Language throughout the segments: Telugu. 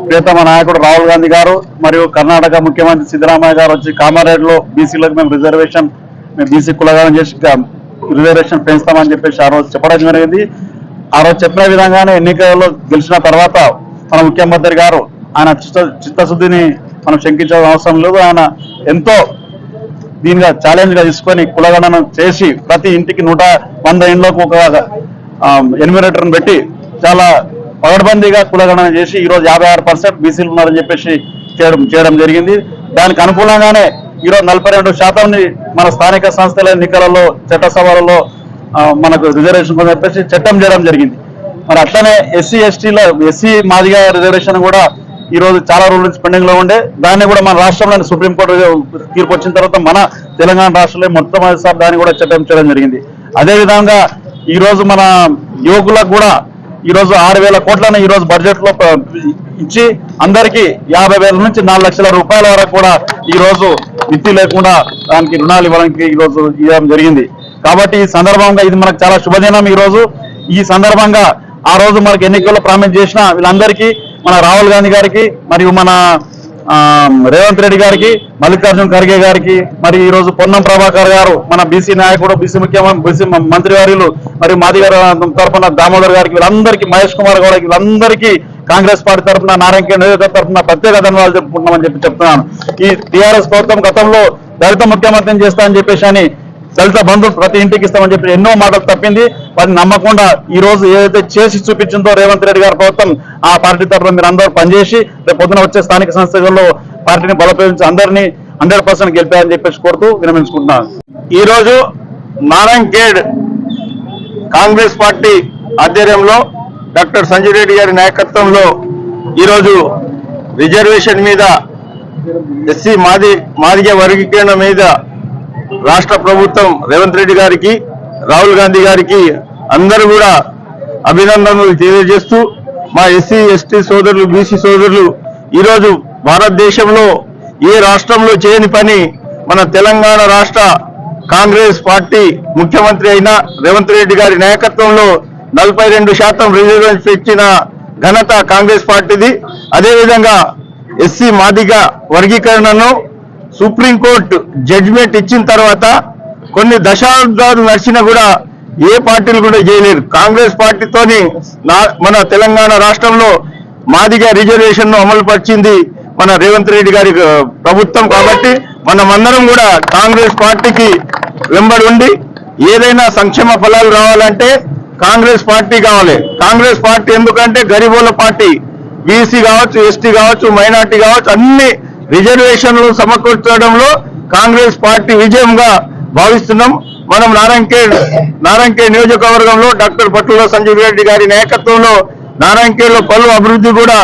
ప్రియతమ నాయకుడు రాహుల్ గాంధీ గారు మరియు కర్ణాటక ముఖ్యమంత్రి సిద్దరామయ్య గారు వచ్చి కామారెడ్డిలో బీసీలకు మేము రిజర్వేషన్ మేము బీసీ కులగానం చేసి రిజర్వేషన్ పెంచుతామని చెప్పేసి ఆ రోజు చెప్పడం జరిగింది. ఆ రోజు చెప్పిన విధంగానే ఎన్నికల్లో గెలిచిన తర్వాత మన ముఖ్యమంత్రి గారు ఆయన చిత్త చిత్తశుద్ధిని మనం శంకించాల్సిన అవసరం లేదు. ఆయన ఎంతో దీనిగా ఛాలెంజ్గా తీసుకొని కులగణన చేసి ప్రతి ఇంటికి నూట వంద ఇండ్లకు ఒక ఎనిమిరేటర్ని పెట్టి చాలా పగడబందీగా కులగణన చేసి ఈరోజు యాభై ఆరు పర్సెంట్ బీసీలు ఉన్నారని చెప్పేసి చేయడం చేయడం జరిగింది. దానికి అనుకూలంగానే ఈరోజు నలభై రెండు శాతంని మన స్థానిక సంస్థల ఎన్నికలలో చట్టసభలలో మనకు రిజర్వేషన్ కోసం చెప్పేసి చట్టం చేయడం జరిగింది. మరి అట్లనే ఎస్సీ ఎస్టీలో ఎస్సీ మాదిగా రిజర్వేషన్ కూడా ఈ రోజు చాలా రోజుల నుంచి పెండింగ్లో ఉండే. దాన్ని కూడా మన రాష్ట్రంలోని సుప్రీంకోర్టు తీర్పు వచ్చిన తర్వాత మన తెలంగాణ రాష్ట్రంలో మొట్టమొదటిసారి దాన్ని కూడా చట్టం చేయడం జరిగింది. అదే విధంగా ఈ రోజు మన యువకులకు కూడా ఈ రోజు ఆరు వేల కోట్లను ఈ రోజు బడ్జెట్లో ఇచ్చి అందరికీ యాభై వేల నుంచి నాలుగు లక్షల రూపాయల వరకు కూడా ఈ రోజు మిత్తి లేకుండా దానికి రుణాలు ఇవ్వడానికి ఈ రోజు ఇవ్వడం జరిగింది. కాబట్టి ఈ సందర్భంగా ఇది మనకు చాలా శుభదినం ఈ రోజు. ఈ సందర్భంగా ఆ రోజు మనకి ఎన్నికల్లో ప్రామిస్ చేసిన వీళ్ళందరికీ మన రాహుల్ గాంధీ గారికి మరియు మన ఆ, రేవంత్ రెడ్డి గారికి మల్లికార్జున ఖర్గే గారికి మరి ఈ రోజు పొన్నం ప్రభాకర్ గారు మన బీసీ నాయకుడు బీసీ ముఖ్యమంత్రి బీసీ మంత్రి వారిలు మరియు మాది గారు తరఫున దామోదర్ గారికి వీళ్ళందరికీ మహేష్ కుమార్ గౌడ్ వీళ్ళందరికీ కాంగ్రెస్ పార్టీ తరఫున నారాయణ నియోజకవర్గ తరఫున ప్రత్యేక ధన్యవాదాలు చెప్పుకుంటున్నామని చెప్పి చెప్తున్నాను. ఈ టీఆర్ఎస్ ప్రభుత్వం గతంలో దళిత ముఖ్యమంత్రిని చేస్తా అని చెప్పేసి అని దళిత బంధువులు ప్రతి ఇంటికి ఇస్తామని చెప్పి ఎన్నో మాటలు తప్పింది. వాటిని నమ్మకుండా ఈ రోజు ఏదైతే చేసి చూపించిందో రేవంత్ రెడ్డి గారి ప్రభుత్వం ఆ పార్టీ తరఫున మీరు అందరూ పనిచేసి రేపు పొద్దున వచ్చే స్థానిక సంస్థల్లో పార్టీని బలపరించి అందరినీ హండ్రెడ్ పర్సెంట్ గెలిపారని చెప్పేసి కోరుతూ విరమించుకుంటున్నాను ఈ రోజు నారాయణఖేడ్ కాంగ్రెస్ పార్టీ ఆధ్వర్యంలో డాక్టర్ సంజయ్ రెడ్డి గారి నాయకత్వంలో ఈరోజు రిజర్వేషన్ మీద ఎస్సీ మాది మాదిగ వర్గీకరణ మీద రాష్ట్ర ప్రభుత్వం రేవంత్ రెడ్డి గారికి రాహుల్ గాంధీ గారికి అందరూ కూడా అభినందనలు తెలియజేస్తూ మా ఎస్సీ ఎస్టీ సోదరులు బీసీ సోదరులు ఈరోజు భారతదేశంలో ఏ రాష్ట్రంలో చేయని పని మన తెలంగాణ రాష్ట్ర కాంగ్రెస్ పార్టీ ముఖ్యమంత్రి అయిన రేవంత్ రెడ్డి గారి నాయకత్వంలో నలభై రెండు శాతం రిజర్వేషన్ ఇచ్చిన ఘనత కాంగ్రెస్ పార్టీది. అదేవిధంగా ఎస్సీ మాదిగ వర్గీకరణను సుప్రీంకోర్టు జడ్జిమెంట్ ఇచ్చిన తర్వాత కొన్ని దశాబ్దాలు నడిచినా కూడా ఏ పార్టీలు కూడా చేయలేరు కాంగ్రెస్ పార్టీతోని నా- మన తెలంగాణ రాష్ట్రంలో మాదిగా రిజర్వేషన్ను అమలు పరిచింది మన రేవంత్ రెడ్డి గారి ప్రభుత్వం కాబట్టి మనమందరం కూడా కాంగ్రెస్ పార్టీకి వెంబడి ఉండి ఏదైనా సంక్షేమ ఫలాలు రావాలంటే కాంగ్రెస్ పార్టీ కావాలి. కాంగ్రెస్ పార్టీ ఎందుకంటే గరీబోల పార్టీ. బీసీ కావచ్చు ఎస్టీ కావచ్చు మైనార్టీ కావచ్చు అన్ని రిజర్వేషన్లు సమకూర్చడంలో కాంగ్రెస్ పార్టీ విజయంగా భావిస్తున్నాం. మనం నారాయణకే నారాయణకే నియోజకవర్గంలో డాక్టర్ పట్టుల సంజీవ్ రెడ్డి గారి నాయకత్వంలో నారాయణఖేడ్లో పలు అభివృద్ధి కూడా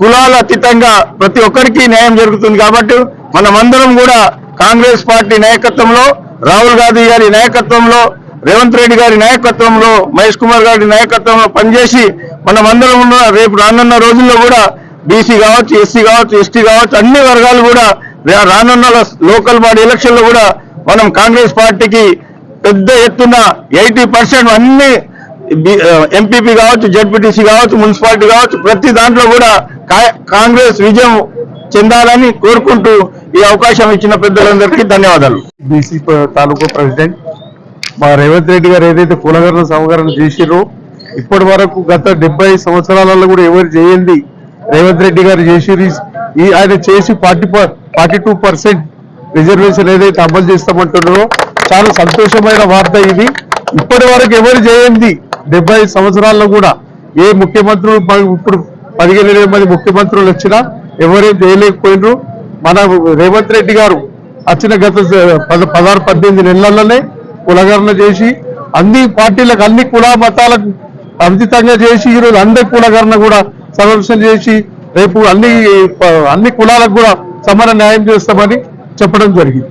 కులాల అతీతంగా ప్రతి ఒక్కరికి న్యాయం జరుగుతుంది కాబట్టి మనమందరం కూడా కాంగ్రెస్ పార్టీ నాయకత్వంలో రాహుల్ గాంధీ గారి నాయకత్వంలో రేవంత్ రెడ్డి గారి నాయకత్వంలో మహేష్ కుమార్ గారి నాయకత్వంలో పనిచేసి మనమందరం ఉన్న రేపు రానున్న రోజుల్లో కూడా బీసీ కావచ్చు ఎస్సీ కావచ్చు ఎస్టీ కావచ్చు అన్ని వర్గాలు కూడా రానున్న లోకల్ బాడీ ఎలక్షన్లో కూడా మనం కాంగ్రెస్ పార్టీకి పెద్ద ఎత్తున ఎయిటీ పర్సెంట్ అన్ని ఎంపీపీ కావచ్చు జడ్పీటీసీ కావచ్చు మున్సిపాలిటీ కావచ్చు ప్రతి దాంట్లో కూడా కా- కాంగ్రెస్ విజయం చెందాలని కోరుకుంటూ ఈ అవకాశం ఇచ్చిన పెద్దలందరికీ ధన్యవాదాలు. బీసీ తాలూకా ప్రెసిడెంట్ మా రేవంత్ రెడ్డి గారు ఏదైతే కులగరణ సమగరణ చేసిరో ఇప్పటి వరకు గత డెబ్బై సంవత్సరాలలో కూడా ఎవరు చేయండి రేవంత్ రెడ్డి గారు చేసి ఈ ఆయన చేసి forty forty two percent reservation ఏదైతే అమలు చేస్తామంటున్నారో చాలా సంతోషమైన వార్త ఇది. ఇప్పటి వరకు ఎవరు చేయండి డెబ్బై సంవత్సరాల్లో కూడా ఏ ముఖ్యమంత్రులు ఇప్పుడు పదిహేను ఇరవై మంది ముఖ్యమంత్రులు వచ్చినా ఎవరేం చేయలేకపోయినరు. మన రేవంత్ రెడ్డి గారు వచ్చిన గత పద- పదహారు పద్దెనిమిది నెలల్లోనే కులగరణ చేసి అన్ని పార్టీలకు అన్ని కుల మతాలకు అంతితంగా చేసి ఈరోజు అందరి కులగరణ కూడా సంరక్షణ చేసి రేపు అన్ని అన్ని కులాలకు కూడా సమాన న్యాయం చేస్తామని చెప్పడం జరిగింది.